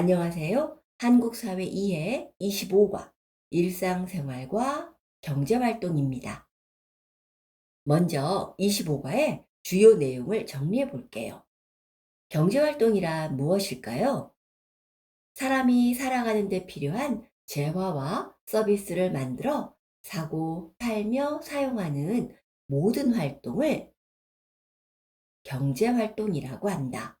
안녕하세요. 한국사회 이해 25과 일상생활과 경제활동입니다. 먼저 25과의 주요 내용을 정리해 볼게요. 경제활동이란 무엇일까요? 사람이 살아가는 데 필요한 재화와 서비스를 만들어 사고, 팔며 사용하는 모든 활동을 경제활동이라고 한다.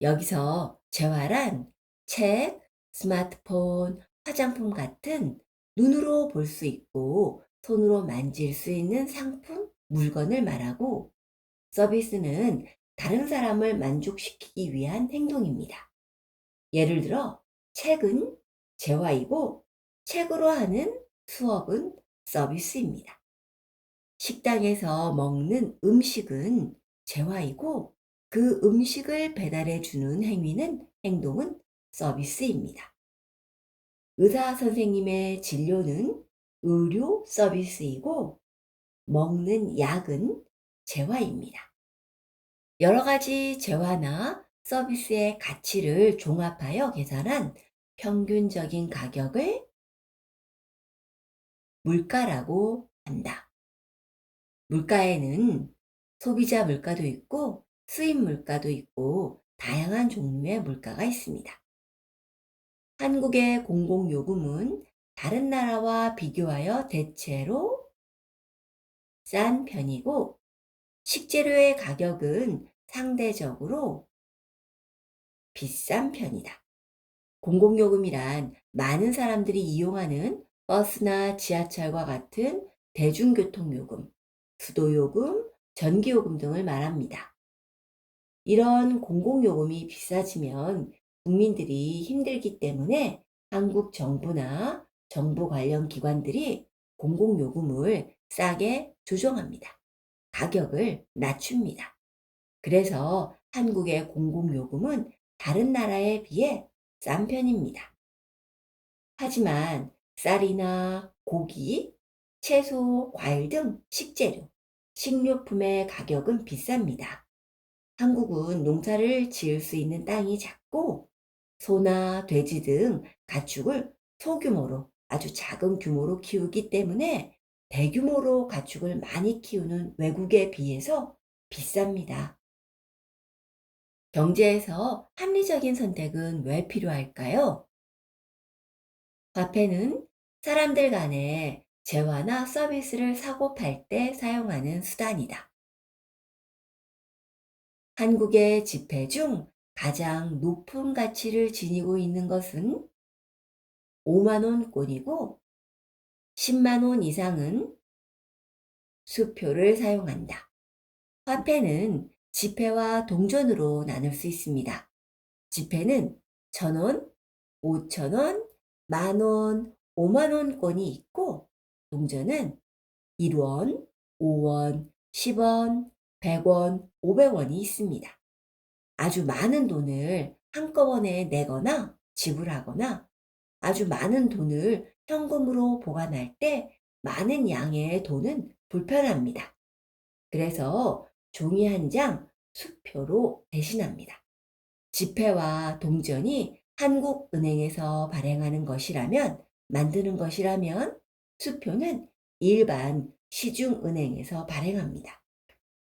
여기서 재활한 책, 스마트폰, 화장품 같은 눈으로 볼 수 있고 손으로 만질 수 있는 상품, 물건을 말하고 서비스는 다른 사람을 만족시키기 위한 행동입니다. 예를 들어 책은 재화이고 책으로 하는 수업은 서비스입니다. 식당에서 먹는 음식은 재화이고 그 음식을 배달해 주는 행위는 행동은 서비스입니다. 의사 선생님의 진료는 의료 서비스이고 먹는 약은 재화입니다. 여러 가지 재화나 서비스의 가치를 종합하여 계산한 평균적인 가격을 물가라고 한다. 물가에는 소비자 물가도 있고 수입 물가도 있고 다양한 종류의 물가가 있습니다. 한국의 공공요금은 다른 나라와 비교하여 대체로 싼 편이고 식재료의 가격은 상대적으로 비싼 편이다. 공공요금이란 많은 사람들이 이용하는 버스나 지하철과 같은 대중교통요금, 수도요금, 전기요금 등을 말합니다. 이런 공공요금이 비싸지면 국민들이 힘들기 때문에 한국 정부나 정부 관련 기관들이 공공요금을 싸게 조정합니다. 가격을 낮춥니다. 그래서 한국의 공공요금은 다른 나라에 비해 싼 편입니다. 하지만 쌀이나 고기, 채소, 과일 등 식재료, 식료품의 가격은 비쌉니다. 한국은 농사를 지을 수 있는 땅이 작고 소나 돼지 등 가축을 소규모로 아주 작은 규모로 키우기 때문에 대규모로 가축을 많이 키우는 외국에 비해서 비쌉니다. 경제에서 합리적인 선택은 왜 필요할까요? 화폐는 사람들 간에 재화나 서비스를 사고 팔 때 사용하는 수단이다. 한국의 지폐 중 가장 높은 가치를 지니고 있는 것은 5만원권이고 10만원 이상은 수표를 사용한다. 화폐는 지폐와 동전으로 나눌 수 있습니다. 지폐는 천원, 오천원, 만원, 오만원권이 있고 동전은 1원, 5원, 10원, 100원, 500원이 있습니다. 아주 많은 돈을 한꺼번에 내거나 지불하거나 아주 많은 돈을 현금으로 보관할 때 많은 양의 돈은 불편합니다. 그래서 종이 한 장 수표로 대신합니다. 지폐와 동전이 한국은행에서 발행하는 것이라면, 만드는 것이라면 수표는 일반 시중은행에서 발행합니다.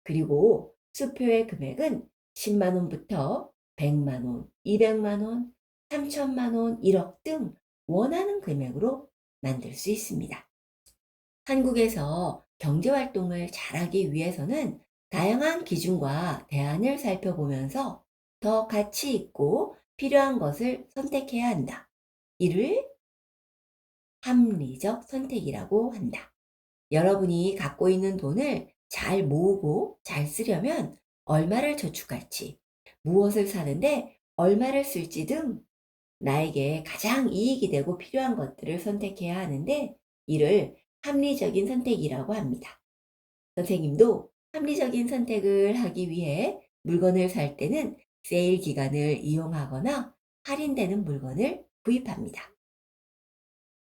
그리고 수표의 금액은 10만 원부터 100만 원, 200만 원, 3천만 원, 1억 등 원하는 금액으로 만들 수 있습니다. 한국에서 경제활동을 잘하기 위해서는 다양한 기준과 대안을 살펴보면서 더 가치 있고 필요한 것을 선택해야 한다. 이를 합리적 선택이라고 한다. 여러분이 갖고 있는 돈을 잘 모으고 잘 쓰려면 얼마를 저축할지, 무엇을 사는데 얼마를 쓸지 등 나에게 가장 이익이 되고 필요한 것들을 선택해야 하는데 이를 합리적인 선택이라고 합니다. 선생님도 합리적인 선택을 하기 위해 물건을 살 때는 세일 기간을 이용하거나 할인되는 물건을 구입합니다.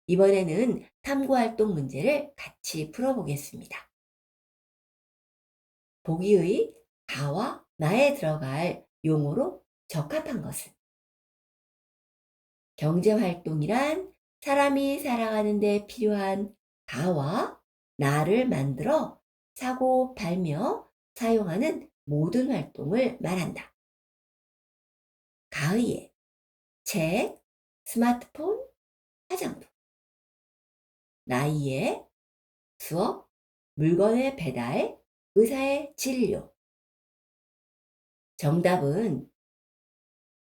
이번에는 탐구활동 문제를 같이 풀어보겠습니다. 보기의 가와 나에 들어갈 용어로 적합한 것은 경제활동이란 사람이 살아가는 데 필요한 가와 나를 만들어 사고, 팔며 사용하는 모든 활동을 말한다. 가의에 책, 스마트폰, 화장품. 나이에 수업, 물건의 배달, 의사의 진료. 정답은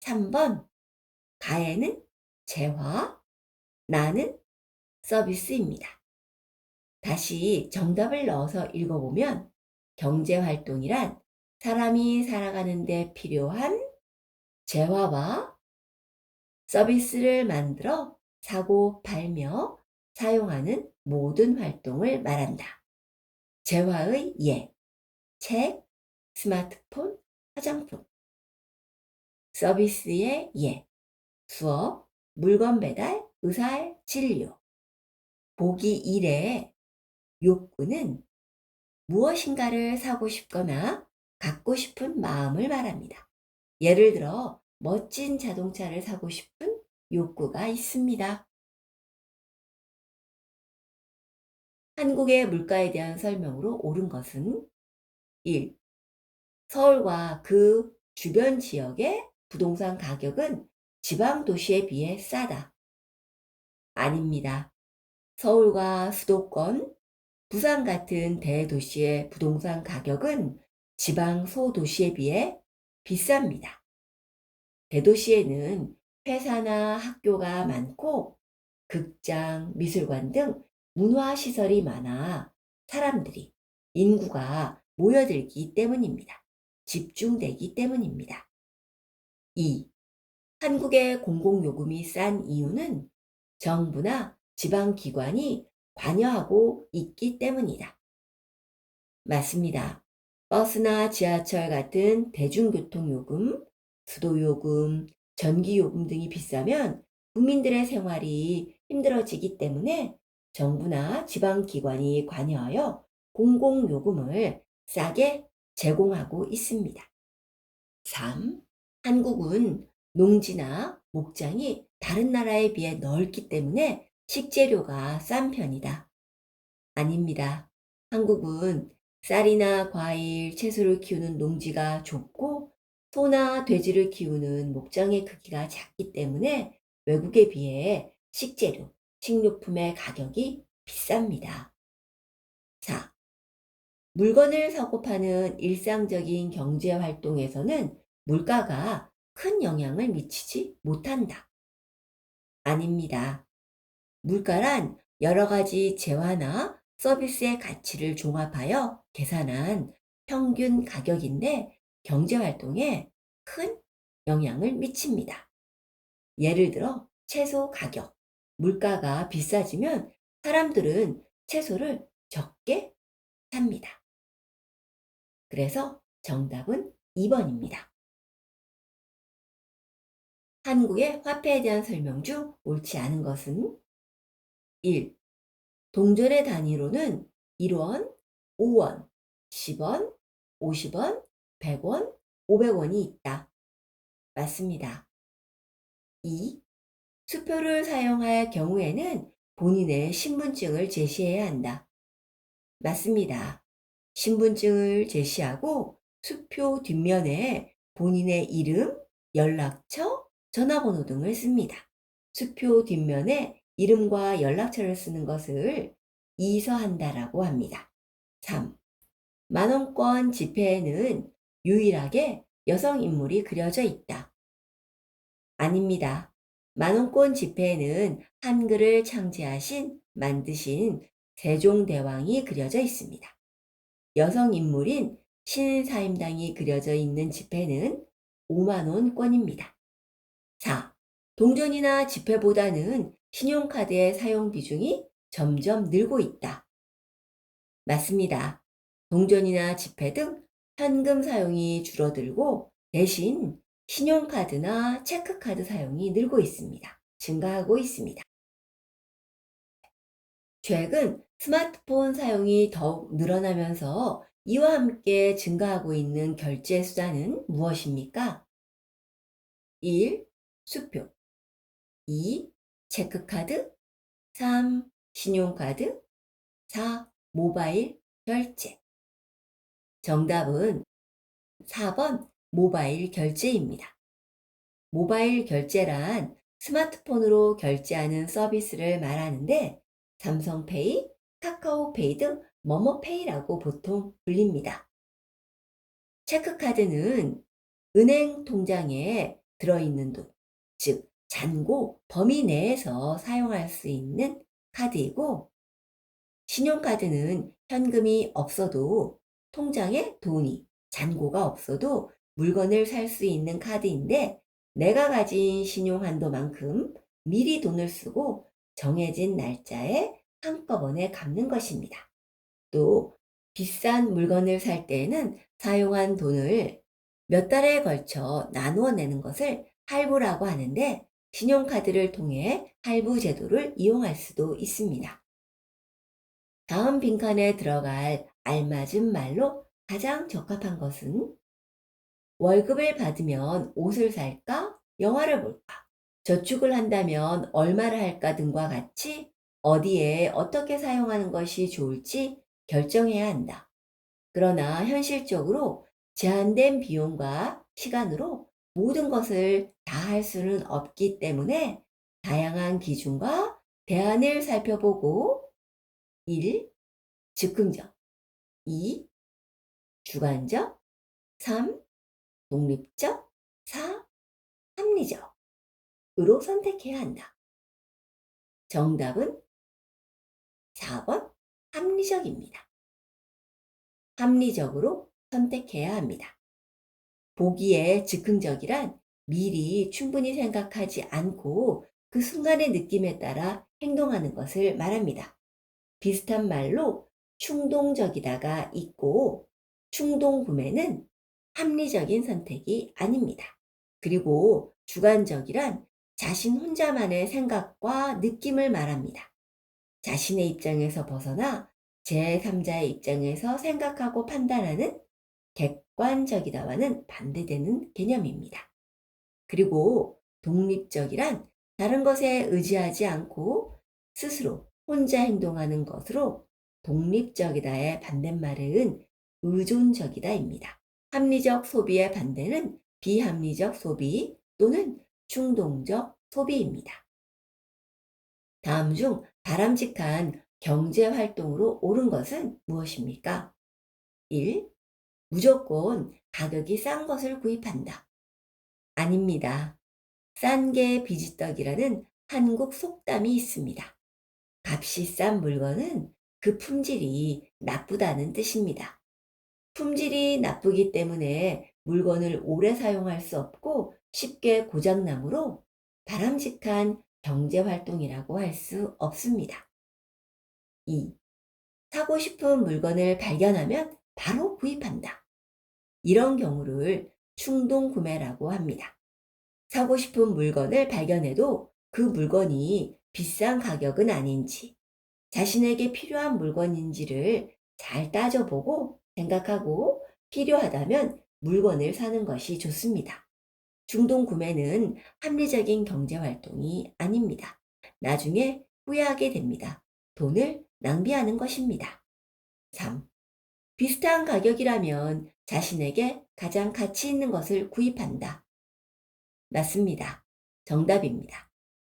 3번. 가에는 재화, 나는 서비스입니다. 다시 정답을 넣어서 읽어보면 경제활동이란 사람이 살아가는데 필요한 재화와 서비스를 만들어 사고, 팔며 사용하는 모든 활동을 말한다. 재화의 예, 책, 스마트폰, 화장품. 서비스의 예, 수업, 물건 배달, 의사의 진료. 보기 1의 욕구는 무엇인가를 사고 싶거나 갖고 싶은 마음을 말합니다. 예를 들어 멋진 자동차를 사고 싶은 욕구가 있습니다. 한국의 물가에 대한 설명으로 옳은 것은 1. 서울과 그 주변 지역의 부동산 가격은 지방 도시에 비해 싸다. 아닙니다. 서울과 수도권, 부산 같은 대도시의 부동산 가격은 지방 소도시에 비해 비쌉니다. 대도시에는 회사나 학교가 많고 극장, 미술관 등 문화시설이 많아 사람들이, 인구가 모여들기 때문입니다. 집중되기 때문입니다. 2. 한국의 공공요금이 싼 이유는 정부나 지방기관이 관여하고 있기 때문이다. 맞습니다. 버스나 지하철 같은 대중교통요금, 수도요금, 전기요금 등이 비싸면 국민들의 생활이 힘들어지기 때문에 정부나 지방기관이 관여하여 공공요금을 싸게 제공하고 있습니다. 3. 한국은 농지나 목장이 다른 나라에 비해 넓기 때문에 식재료가 싼 편이다. 아닙니다. 한국은 쌀이나 과일, 채소를 키우는 농지가 좁고 소나 돼지를 키우는 목장의 크기가 작기 때문에 외국에 비해 식재료, 식료품의 가격이 비쌉니다. 4. 물건을 사고 파는 일상적인 경제 활동에서는 물가가 큰 영향을 미치지 못한다. 아닙니다. 물가란 여러 가지 재화나 서비스의 가치를 종합하여 계산한 평균 가격인데 경제 활동에 큰 영향을 미칩니다. 예를 들어 채소 가격, 물가가 비싸지면 사람들은 채소를 적게 삽니다. 그래서 정답은 2번입니다. 한국의 화폐에 대한 설명 중 옳지 않은 것은 1. 동전의 단위로는 1원, 5원, 10원, 50원, 100원, 500원이 있다. 맞습니다. 2. 수표를 사용할 경우에는 본인의 신분증을 제시해야 한다. 맞습니다. 신분증을 제시하고 수표 뒷면에 본인의 이름, 연락처, 전화번호 등을 씁니다. 수표 뒷면에 이름과 연락처를 쓰는 것을 이서한다라고 합니다. 3. 만원권 지폐에는 유일하게 여성 인물이 그려져 있다. 아닙니다. 만원권 지폐에는 한글을 창제하신, 만드신 세종대왕이 그려져 있습니다. 여성 인물인 신사임당이 그려져 있는 지폐는 5만원권입니다. 4. 동전이나 지폐보다는 신용카드의 사용 비중이 점점 늘고 있다. 맞습니다. 동전이나 지폐 등 현금 사용이 줄어들고 대신 신용카드나 체크카드 사용이 늘고 있습니다. 증가하고 있습니다. 최근 스마트폰 사용이 더욱 늘어나면서 이와 함께 증가하고 있는 결제 수단은 무엇입니까? 1. 수표 2. 체크카드 3. 신용카드 4. 모바일 결제 정답은 4번 모바일 결제입니다. 모바일 결제란 스마트폰으로 결제하는 서비스를 말하는데 삼성페이, 카카오페이 등 머머페이라고 보통 불립니다. 체크카드는 은행 통장에 들어있는 돈, 즉 잔고 범위 내에서 사용할 수 있는 카드이고 신용카드는 현금이 없어도 통장에 돈이 잔고가 없어도 물건을 살 수 있는 카드인데 내가 가진 신용 한도만큼 미리 돈을 쓰고 정해진 날짜에 한꺼번에 갚는 것입니다. 또 비싼 물건을 살 때에는 사용한 돈을 몇 달에 걸쳐 나누어 내는 것을 할부라고 하는데 신용카드를 통해 할부 제도를 이용할 수도 있습니다. 다음 빈칸에 들어갈 알맞은 말로 가장 적합한 것은 월급을 받으면 옷을 살까? 영화를 볼까? 저축을 한다면 얼마를 할까 등과 같이 어디에 어떻게 사용하는 것이 좋을지 결정해야 한다. 그러나 현실적으로 제한된 비용과 시간으로 모든 것을 다 할 수는 없기 때문에 다양한 기준과 대안을 살펴보고 1. 즉흥적 2. 주관적 3. 독립적 4. 합리적으로 선택해야 한다. 정답은 4번 합리적입니다. 합리적으로 선택해야 합니다. 보기에 즉흥적이란 미리 충분히 생각하지 않고 그 순간의 느낌에 따라 행동하는 것을 말합니다. 비슷한 말로 충동적이다가 있고 충동 구매는 합리적인 선택이 아닙니다. 그리고 주관적이란 자신 혼자만의 생각과 느낌을 말합니다. 자신의 입장에서 벗어나 제3자의 입장에서 생각하고 판단하는 객관적이다와는 반대되는 개념입니다. 그리고 독립적이란 다른 것에 의지하지 않고 스스로 혼자 행동하는 것으로 독립적이다의 반대말은 의존적이다입니다. 합리적 소비의 반대는 비합리적 소비 또는 충동적 소비입니다. 다음 중 바람직한 경제 활동으로 옳은 것은 무엇입니까? 1. 무조건 가격이 싼 것을 구입한다. 아닙니다. 싼 게 비지떡이라는 한국 속담이 있습니다. 값이 싼 물건은 그 품질이 나쁘다는 뜻입니다. 품질이 나쁘기 때문에 물건을 오래 사용할 수 없고 쉽게 고장나므로 바람직한 경제 활동이라고 할 수 없습니다. 2. 사고 싶은 물건을 발견하면 바로 구입한다. 이런 경우를 충동 구매라고 합니다. 사고 싶은 물건을 발견해도 그 물건이 비싼 가격은 아닌지, 자신에게 필요한 물건인지를 잘 따져보고 생각하고 필요하다면 물건을 사는 것이 좋습니다. 중동 구매는 합리적인 경제 활동이 아닙니다. 나중에 후회하게 됩니다. 돈을 낭비하는 것입니다. 3. 비슷한 가격이라면 자신에게 가장 가치 있는 것을 구입한다. 맞습니다. 정답입니다.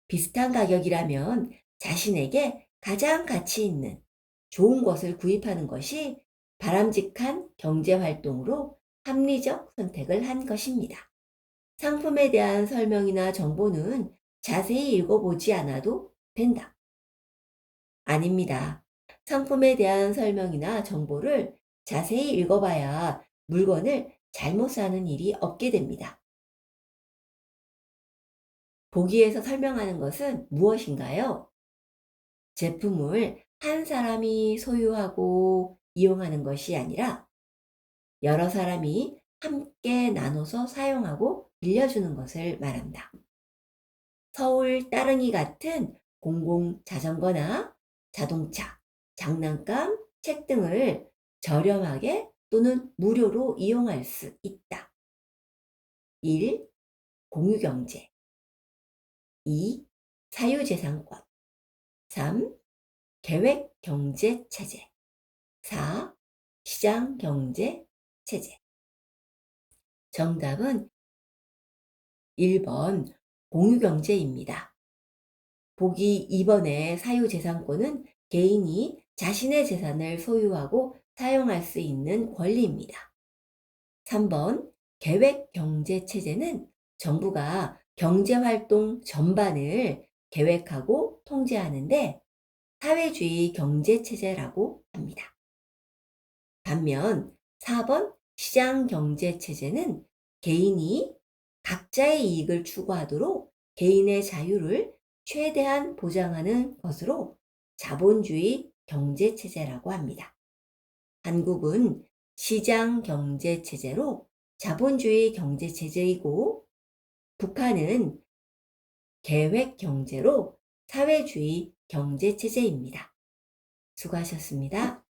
비슷한 가격이라면 자신에게 가장 가치 있는 좋은 것을 구입하는 것이 바람직한 경제 활동으로 합리적 선택을 한 것입니다. 상품에 대한 설명이나 정보는 자세히 읽어보지 않아도 된다. 아닙니다. 상품에 대한 설명이나 정보를 자세히 읽어봐야 물건을 잘못 사는 일이 없게 됩니다. 보기에서 설명하는 것은 무엇인가요? 제품을 한 사람이 소유하고 이용하는 것이 아니라 여러 사람이 함께 나눠서 사용하고 빌려주는 것을 말한다. 서울 따릉이 같은 공공 자전거나 자동차, 장난감, 책 등을 저렴하게 또는 무료로 이용할 수 있다. 1. 공유경제 2. 사유재산권 3. 계획경제체제 4. 시장경제체제 정답은 1번 공유경제입니다. 보기 2번의 사유재산권은 개인이 자신의 재산을 소유하고 사용할 수 있는 권리입니다. 3번 계획경제체제는 정부가 경제활동 전반을 계획하고 통제하는데 사회주의 경제체제라고 합니다. 반면 4번 시장 경제 체제는 개인이 각자의 이익을 추구하도록 개인의 자유를 최대한 보장하는 것으로 자본주의 경제 체제라고 합니다. 한국은 시장 경제 체제로 자본주의 경제 체제이고 북한은 계획 경제로 사회주의 경제 체제입니다. 수고하셨습니다.